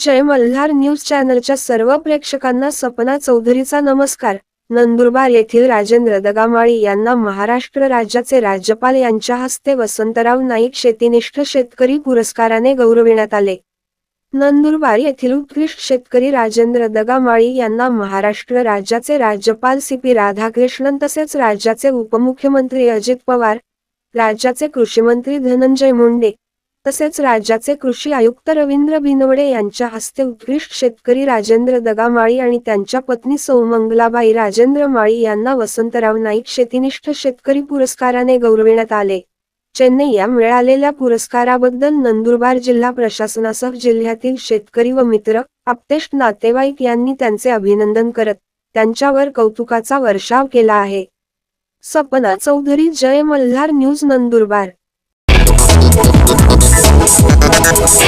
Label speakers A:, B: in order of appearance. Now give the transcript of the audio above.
A: जय Malhar news चॅनलच्या सर्व प्रेक्षकांना सपना चौधरीचा नमस्कार. नंदुरबार येथील राजेंद्र दगामाळी यांना महाराष्ट्र राज्याचे राज्यपाल यांच्या हस्ते वसंतराव नाईक शेतीनिष्ठ शेतकरी पुरस्काराने गौरविण्यात आले. नंदुरबार येथील उत्कृष्ट शेतकरी राजेंद्र दगामाळी यांना महाराष्ट्र राज्याचे राज्यपाल सी पी राधाकृष्णन तसेच राज्याचे उपमुख्यमंत्री अजित पवार राज्याचे कृषीमंत्री धनंजय मुंडे तसेच राज्याचे कृषी आयुक्त रवींद्र भिनवडे यांच्या हस्ते उत्कृष्ट शेतकरी राजेंद्र दगामाळी आणि त्यांच्या पत्नी सौमंगलाबाई राजेंद्र माळी यांना वसंतराव नाईक शेतीनिष्ठ शेतकरी पुरस्काराने गौरविण्यात आले. चेन्नई या मिळालेल्या पुरस्काराबद्दल नंदुरबार जिल्हा प्रशासनासह जिल्ह्यातील शेतकरी व मित्र आप्तेष्ट नातेवाईक यांनी त्यांचे अभिनंदन करत त्यांच्यावर कौतुकाचा वर्षाव केला आहे. Sapna Chaudhary Jai Malhar news Nandurbar. Thank you.